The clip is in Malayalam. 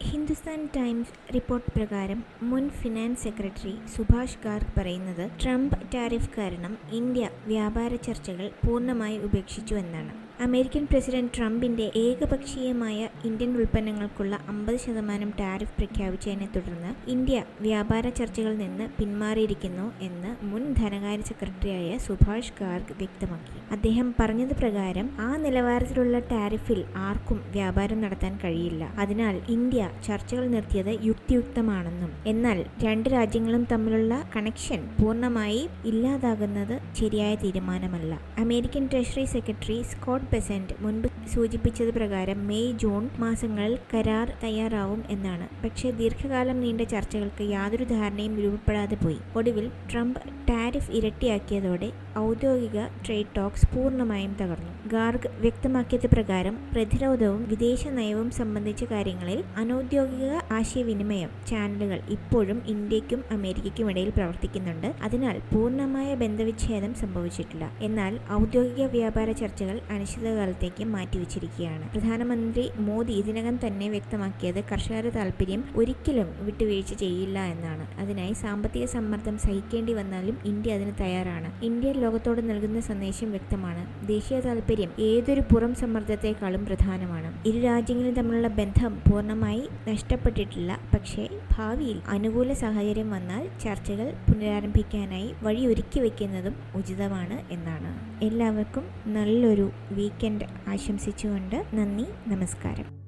ഹിന്ദുസ്ഥാൻ ടൈംസ് റിപ്പോർട്ട് പ്രകാരം മുൻ ഫിനാൻസ് സെക്രട്ടറി സുഭാഷ് ഗാർഗ് പറയുന്നത് ട്രംപ് ടാരിഫ് കാരണം ഇന്ത്യ വ്യാപാര ചർച്ചകൾ പൂർണമായി ഉപേക്ഷിച്ചു എന്നാണ്. അമേരിക്കൻ പ്രസിഡന്റ് ട്രംപിന്റെ ഏകപക്ഷീയമായ ഇന്ത്യൻ ഉൽപ്പന്നങ്ങൾക്കുള്ള അമ്പത് ശതമാനം ടാരിഫ് പ്രഖ്യാപിച്ചതിനെ തുടർന്ന് ഇന്ത്യ വ്യാപാര ചർച്ചകളിൽ നിന്ന് പിന്മാറിയിരിക്കുന്നു എന്ന് മുൻ ധനകാര്യ സെക്രട്ടറിയായ സുഭാഷ് ഗാർഗ് വ്യക്തമാക്കി. അദ്ദേഹം പറഞ്ഞത് പ്രകാരം ആ നിലവാരത്തിലുള്ള ടാരിഫിൽ ആർക്കും വ്യാപാരം നടത്താൻ കഴിയില്ല. അതിനാൽ ഇന്ത്യ ചർച്ചകൾ നിർത്തിയത് യുക്തിയുക്തമാണെന്നും എന്നാൽ രണ്ട് രാജ്യങ്ങളും തമ്മിലുള്ള കണക്ഷൻ പൂർണമായി ഇല്ലാതാകുന്നത് ശരിയായ തീരുമാനമല്ല. American treasury secretary Scott Bessent മുൻപ് സൂചിപ്പിച്ചത് പ്രകാരം മെയ് ജൂൺ മാസങ്ങളിൽ കരാർ തയ്യാറാവും എന്നാണ്. പക്ഷേ ദീർഘകാലം നീണ്ട ചർച്ചകൾക്ക് യാതൊരു ധാരണയും രൂപപ്പെടാതെ പോയി. ഒടുവിൽ ട്രംപ് ടാരിഫ് ഇരട്ടിയാക്കിയതോടെ ഔദ്യോഗിക ട്രേഡ് ടോക്സ് പൂർണമായും തകർന്നു. ഗാർഗ് വ്യക്തമാക്കിയത് പ്രകാരം പ്രതിരോധവും വിദേശ നയവും സംബന്ധിച്ച കാര്യങ്ങളിൽ അനൗദ്യോഗിക ആശയവിനിമയം ചാനലുകൾ ഇപ്പോഴും ഇന്ത്യക്കും അമേരിക്കയ്ക്കും ഇടയിൽ പ്രവർത്തിക്കുന്നുണ്ട്. അതിനാൽ പൂർണമായ ബന്ധവിച്ഛേദം സംഭവിച്ചിട്ടില്ല. എന്നാൽ ഔദ്യോഗിക വ്യാപാര ചർച്ചകൾ അനിശ്ചിതകാലത്തേക്ക് മാറ്റിവെച്ചിരിക്കുകയാണ് പ്രധാനമന്ത്രി മോദി ഇതിനകം തന്നെ വ്യക്തമാക്കിയത് കർഷകരുടെ താല്പര്യം ഒരിക്കലും വിട്ടുവീഴ്ച ചെയ്യില്ല എന്നാണ്. അതിനായി സാമ്പത്തിക സമ്മർദ്ദം സഹിക്കേണ്ടി വന്നാലും ഇന്ത്യ അതിന് തയ്യാറാണ്. ഇന്ത്യ ലോകത്തോട് നൽകുന്ന സന്ദേശം വ്യക്തമാണ്. ദേശീയ താല്പര്യം ഏതൊരു പുറം സമ്മർദ്ദത്തെക്കാളും പ്രധാനമാണ്. ഇരു രാജ്യങ്ങളും തമ്മിലുള്ള ബന്ധം പൂർണമായി നഷ്ടപ്പെട്ടിട്ടില്ല. പക്ഷേ ഭാവിയിൽ അനുകൂല സാഹചര്യം വന്നാൽ ചർച്ചകൾ പുനരാരംഭിക്കാനായി വഴിയൊരുക്കി വയ്ക്കുന്നതും ഉചിതമാണ് എന്നാണ്. എല്ലാവർക്കും നല്ലൊരു വീക്കെൻഡ് ആശംസിച്ചുകൊണ്ട് നന്ദി നമസ്കാരം.